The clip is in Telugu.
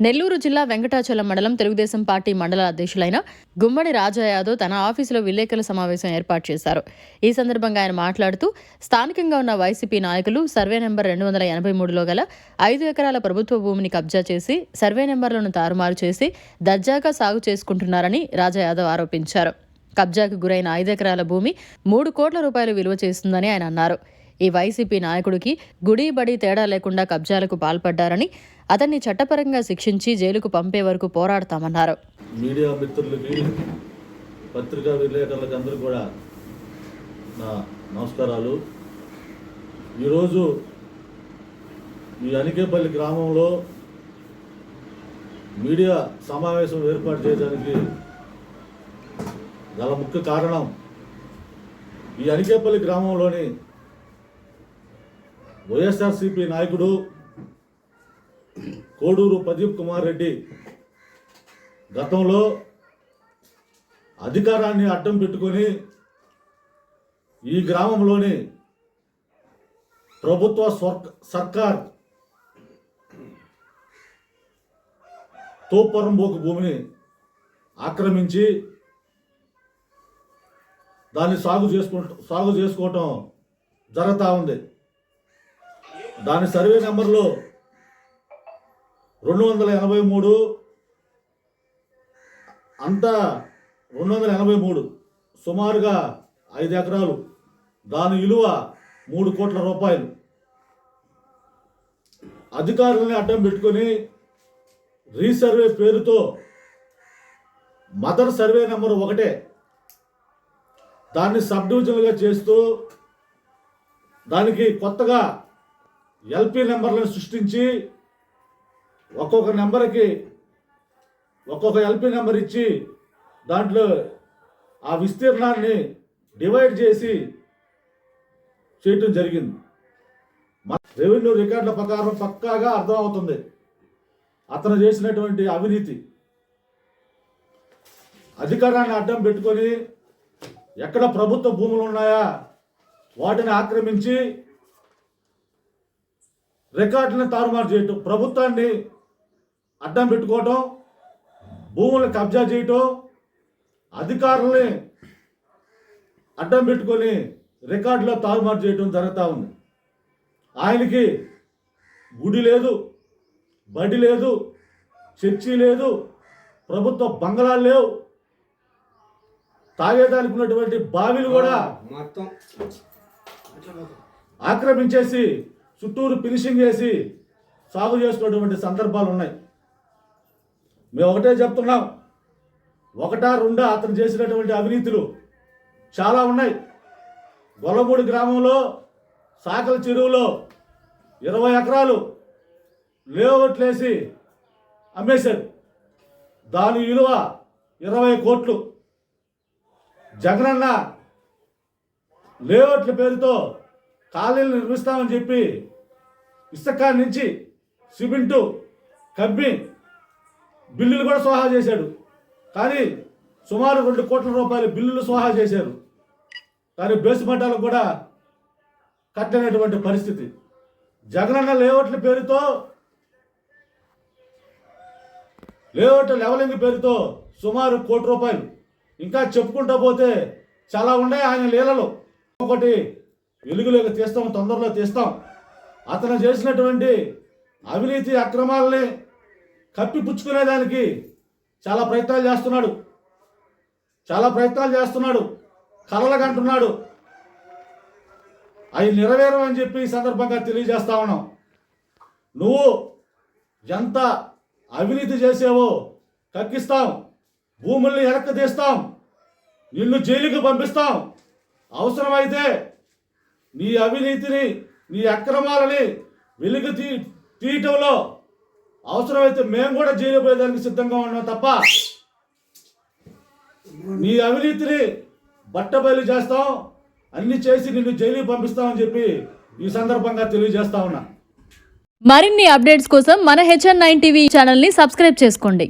నెల్లూరు జిల్లా వెంకటాచలం మండలం తెలుగుదేశం పార్టీ మండల అధ్యక్షులైన గుమ్మడి రాజా యాదవ్ తన ఆఫీసులో విలేకరుల సమావేశం ఏర్పాటు చేశారు. ఈ సందర్భంగా ఆయన మాట్లాడుతూ స్థానికంగా ఉన్న వైసీపీ నాయకులు సర్వే నెంబర్ రెండు వందల ఎనభై మూడులో గల ఐదు ఎకరాల ప్రభుత్వ భూమిని కబ్జా చేసి సర్వే నెంబర్లను తారుమారు చేసి దర్జాగా సాగు చేసుకుంటున్నారని రాజా యాదవ్ ఆరోపించారు. కబ్జాకు గురైన ఐదు ఎకరాల భూమి మూడు కోట్ల రూపాయలు విలువ చేస్తుందని ఆయన అన్నారు. ఈ వైసీపీ నాయకుడికి గుడి బడి తేడా లేకుండా కబ్జాలకు పాల్పడ్డారని అతన్ని చట్టపరంగా శిక్షించి జైలుకు పంపే వరకు పోరాడతామన్నారు. మీడియా మిత్రులకి పత్రికా విలేకరులకు అందరూ కూడా నా నమస్కారాలు. ఈరోజు ఈ అనికేపల్లి గ్రామంలో మీడియా సమావేశం ఏర్పాటు చేయడానికి గల ముఖ్య కారణం ఈ అనికేపల్లి గ్రామంలోని వైఎస్ఆర్సిపి నాయకుడు కోడూరు ప్రదీప్ కుమార్ రెడ్డి గతంలో అధికారాన్ని అడ్డం పెట్టుకొని ఈ గ్రామంలోని ప్రభుత్వ స్వర్- సర్కార్ తోపరంబోకు భూమిని ఆక్రమించి దాన్ని సాగు చేసుకుంట సాగు చేసుకోవటం జరుగుతూ ఉంది. దాని సర్వే నెంబర్లో రెండు వందల ఎనభై మూడు. అంతా రెండు వందల ఎనభై మూడు. సుమారుగా ఐదు ఎకరాలు. దాని విలువ మూడు కోట్ల రూపాయలు. అధికారులని అడ్డం పెట్టుకొని రీసర్వే పేరుతో మదర్ సర్వే నెంబర్ ఒకటే. దాన్ని సబ్ డివిజన్లుగా చేస్తూ దానికి కొత్తగా ఎల్పి నెంబర్లను సృష్టించి ఒక్కొక్క నెంబర్కి ఒక్కొక్క ఎల్పి నెంబర్ ఇచ్చి దాంట్లో ఆ విస్తీర్ణాన్ని డివైడ్ చేసి చేయటం జరిగింది. మన రెవెన్యూ రికార్డుల ప్రకారం పక్కాగా అర్థమవుతుంది. అతను చేసినటువంటి అవినీతి. అధికారాన్ని అడ్డం పెట్టుకొని ఎక్కడ ప్రభుత్వ భూములు ఉన్నాయా వాటిని ఆక్రమించి రికార్డులను తారుమారు చేయటం ప్రభుత్వాన్ని అడ్డం పెట్టుకోవటం భూములను కబ్జా చేయటం అధికారుల్ని అడ్డం పెట్టుకొని రికార్డులో తారుమారు చేయటం జరుగుతూ ఉంది. ఆయనకి గుడి లేదు బడి లేదు చర్చి లేదు ప్రభుత్వ బంగళాలు లేవు. తాగేదానికి ఉన్నటువంటి బావిలు కూడా మొత్తం ఆక్రమించేసి చుట్టూరు ఫినిషింగ్ చేసి సాగు చేసుకున్నటువంటి సందర్భాలు ఉన్నాయి. మేము ఒకటే చెప్తున్నాం. ఒకటా రెండా అతను చేసినటువంటి అవినీతులు చాలా ఉన్నాయి. గొల్లమూడి గ్రామంలో సాకల చెరువులో ఇరవై ఎకరాలు లేఅవుట్లేసి అమ్మేశారు. దాని విలువ ఇరవై కోట్లు. జగనన్న లేఅవుట్ల పేరుతో కాలనీలు నిర్మిస్తామని చెప్పి ఇసుక నుంచి సిమెంటు కబ్బి బిల్లులు కూడా సోహా చేశాడు. కానీ సుమారు రెండు కోట్ల రూపాయల బిల్లులు సోహా చేశారు. కానీ బేసుమట్టాలకు కూడా కట్టనటువంటి పరిస్థితి. జగనన్న లేఅవుట్ల పేరుతో లేఅవుట్ లెవలింగ్ పేరుతో సుమారు కోటి రూపాయలు. ఇంకా చెప్పుకుంటూ పోతే చాలా ఉన్నాయి ఆయన లీలలు. ఒకటి వెలుగులోకి తీస్తాం తొందరలో తీస్తాం. అతను చేసినటువంటి అవినీతి అక్రమాలని కప్పిపుచ్చుకునేదానికి చాలా ప్రయత్నాలు చేస్తున్నాడు. చాలా ప్రయత్నాలు చేస్తున్నాడు. కలలకంటున్నాడు అవి నెరవేరమని చెప్పి ఈ సందర్భంగా తెలియజేస్తా ఉన్నాం. నువ్వు ఎంత అవినీతి చేసావో కక్కిస్తాం. భూముల్ని వెనక్కి తీస్తాం. నిన్ను జైలుకి పంపిస్తాం. అవసరమైతే నీ అవినీతిని నీ అక్రమాలని వెలుగు తీ తీయటంలో అవసరమైతే మేము కూడా జైలు పోయేదానికి సిద్ధంగా ఉన్నాం తప్ప నీ అవినీతిని బట్టబయలు చేస్తాం అన్ని చేసి నిన్ను జైలుకి పంపిస్తామని చెప్పి ఈ సందర్భంగా తెలియజేస్తా ఉన్నా. మరిన్ని అప్డేట్స్ కోసం మన హెచ్ఎన్ నైన్ టీవీ ఛానల్ని సబ్స్క్రైబ్ చేసుకోండి.